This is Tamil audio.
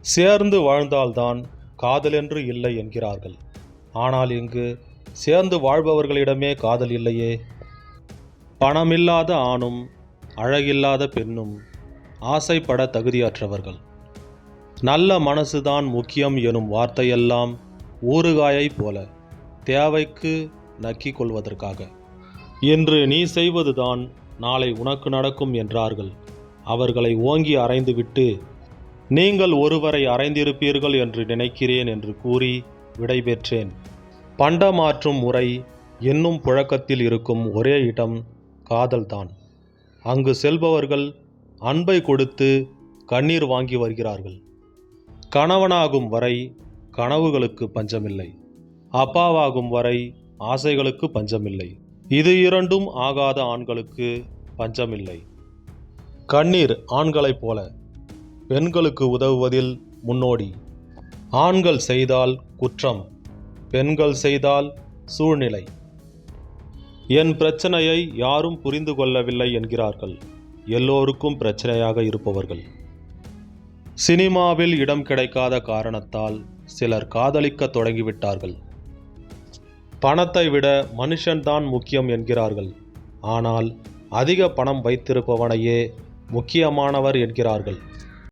சேர்ந்து வாழ்ந்தால்தான் காதலென்று இல்லை என்கிறார்கள். ஆனால் இங்கு சேர்ந்து வாழ்பவர்களிடமே காதல் இல்லையே. பணமில்லாத ஆணும் அழகில்லாத பெண்ணும் ஆசைப்பட தகுதியற்றவர்கள். நல்ல மனசுதான் முக்கியம் எனும் வார்த்தையெல்லாம் ஊறுகாயைப் போல தேவைக்கு நக்கிக் கொள்வதற்காக. இன்று நீ செய்வதுதான் நாளை உனக்கு நடக்கும் என்றார்கள். அவர்களை ஓங்கி அறைந்துவிட்டு நீங்கள் ஒருவரை அறைந்திருப்பீர்கள் என்று நினைக்கிறேன் என்று கூறி விடைபெற்றேன். பண்டமாற்றும் முறை இன்னும் புழக்கத்தில் இருக்கும் ஒரே இடம் காதல்தான். அங்கு செல்பவர்கள் அன்பை கொடுத்து கண்ணீர் வாங்கி வருகிறார்கள். கணவனாகும் வரை கனவுகளுக்கு பஞ்சமில்லை. அப்பாவாகும் வரை ஆசைகளுக்கு பஞ்சமில்லை. இது இரண்டும் ஆகாத ஆண்களுக்கு பஞ்சமில்லை. கண்ணீர் ஆண்களைப் போல. பெண்களுக்கு உதவுவதில் முன்னோடி. ஆண்கள் செய்தால் குற்றம் பெண்கள் செய்தால் சூழ்நிலை. என் பிரச்சனையை யாரும் புரிந்து கொள்ளவில்லை என்கிறார்கள். எல்லோருக்கும் பிரச்சனையாக இருப்பவர்கள். சினிமாவில் இடம் கிடைக்காத காரணத்தால் சிலர் காதலிக்க தொடங்கிவிட்டார்கள். பணத்தை விட மனுஷன்தான் முக்கியம் என்கிறார்கள். ஆனால் அதிக பணம் வைத்திருப்பவனையே முக்கியமானவர் என்கிறார்கள்.